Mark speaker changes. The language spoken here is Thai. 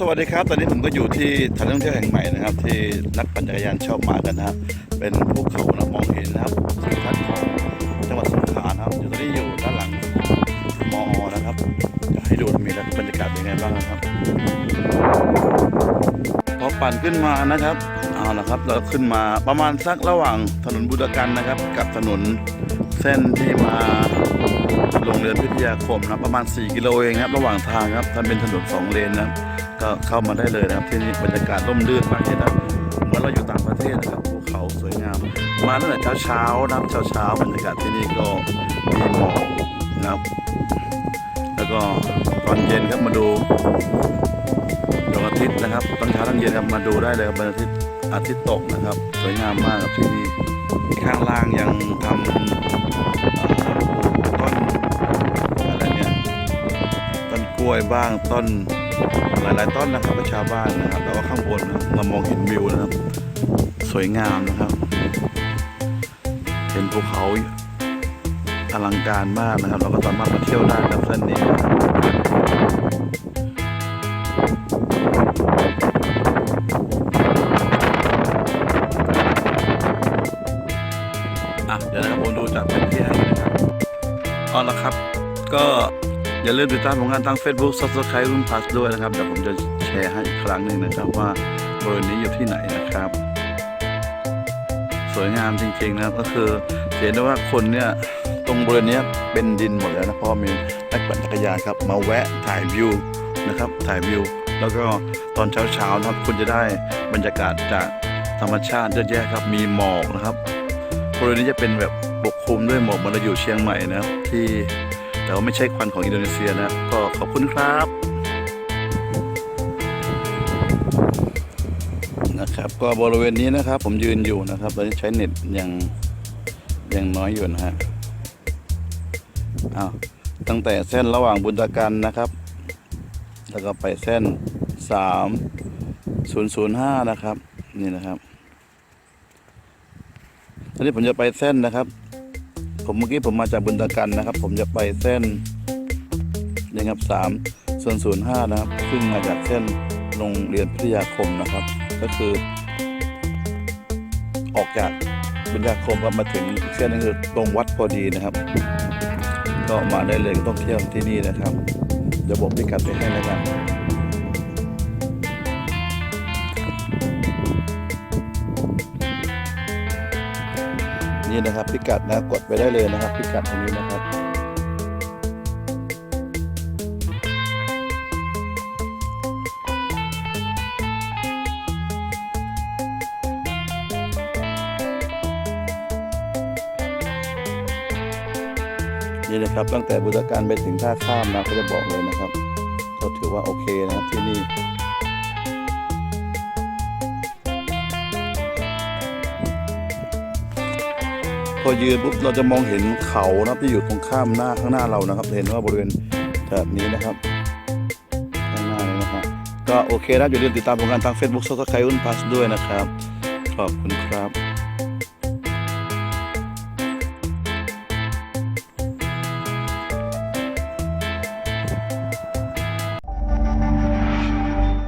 Speaker 1: สวัสดีครับ ตอนนี้ผมก็อยู่ที่สถานท่องเที่ยวแห่งใหม่นะครับ ที่นักปั่นจักรยานชอบมากันนะครับ เป็นภูเขานะมองเห็นนะครับทิวทัศน์ของจังหวัดสงขลานะครับอยู่ตอนนี้อยู่ด้านหลังมอนะครับจะให้ดูมีบรรยากาศเป็นไงบ้างนะครับพอปั่นขึ้นมานะครับเอาละครับ เราขึ้นมาประมาณสักระหว่างถนนบุรกันนะครับ กับถนนเส้นที่มาโรงเรียนพิทยาคมนะประมาณ 4 กิโลเองครับ ระหว่างทางครับถ้าเป็นถนนสองเลนนะครับ ก็เข้ามาได้เลยนะครับที่นี่บรรยากาศร่มรื่นมากเลยนะครับเหมือนเราอยู่ต่างประเทศนะครับภูเขาสวยงาม มาตั้งแต่เช้าเช้านะเช้าเช้าบรรยากาศที่นี่ก็มีหมอกนะครับ แล้วก็ตอนเย็นครับมาดูดวงอาทิตย์นะครับตอนเช้าตอนเย็นครับมาดูได้เลยครับวันอาทิตย์อาทิตย์ตกนะครับ สวยงามมากครับที่นี่ข้างล่างยังทำต้นอะไรเนี่ยต้นกล้วยบ้างต้น หลายๆต้นนะครับประชาบ้านนะครับแต่ว่าข้างบนนะเรามองเห็นวิวนะครับ สวยงามนะครับ เห็นภูเขาอลังการมากนะครับ เราก็สามารถมาเที่ยวได้ครับเส้นนี้นะครับอะเดี๋ยวนะครับผมดูจากแผนที่ให้นะครับเอาละครับ ก็ อย่าลืมติดตามผลงานทาง Facebook Subscribe รุ่น Plus ด้วยนะครับเดี๋ยวผมจะแชร์ให้อีกครั้งหนึ่งนะครับว่าบริเวณนี้อยู่ที่ไหนนะครับ สวยงามจริงๆนะครับก็คือเห็นได้ว่าคนเนี่ยตรงบริเวณนี้เป็นดินหมดแล้วนะเพราะว่ามีนักปั่นจักรยานครับ มาแวะถ่ายวิวนะครับถ่ายวิว แล้วก็ตอนเช้าๆนะครับคุณจะได้บรรยากาศจากธรรมชาติเยอะแยะครับมีหมอกนะครับบริเวณนี้จะเป็นแบบปกคลุมด้วยหมอกมันเราอยู่เชียงใหม่นะครับที่ แต่ว่าไม่ใช่ควันของอินโดนีเซียนะครับก็ขอบคุณครับนะครับ ก็บริเวณนี้นะครับ ผมยืนอยู่นะครับตอนนี้ใช้เน็ตยังยังน้อยอยู่นะฮะอ้าวตั้งแต่เส้นระหว่างบุญตากันนะครับ แล้วก็ไปเส้นสามศูนย์ศูนย์ห้านะครับ นี่นะครับตอนนี้ผมจะไปเส้นนะครับ ผมเมื่อกี้ผมมาจากบุญตะกันนะครับ ผมจะไปเส้นนี่ครับสามส่วนศูนย์ห้านะครับ ซึ่งมาจากเส้นโรงเรียนพิทยาคมนะครับ ก็คือ ออกจากบุญญาคมก็มาถึงเส้นนึงคือตรงวัดพอดีนะครับ ก็มาได้เลยต้องเที่ยวที่นี่นะครับเดี๋ยวบอกพิกัดไปให้นะครับ นี่นะครับ พิกัดนะกดไปได้เลยนะครับ พิกัดตรงนี้นะครับนี่นะครับตั้งแต่บุรการไปถึงท่าข้ามนะก็จะบอกเลยนะครับ ก็ถือว่าโอเคนะครับที่นี่ พอยืนปุ๊บเราจะมองเห็นเขานะครับที่อยู่ตรงข้ามหน้าข้างหน้าเรานะครับ เห็นว่าบริเวณแถบนี้นะครับข้างหน้านี้นะครับ ก็โอเคนะอย่าลืมติดตามผลงานทาง Facebook ซับสไครต์อุ่นพัสด้วยนะครับ ขอบคุณครับ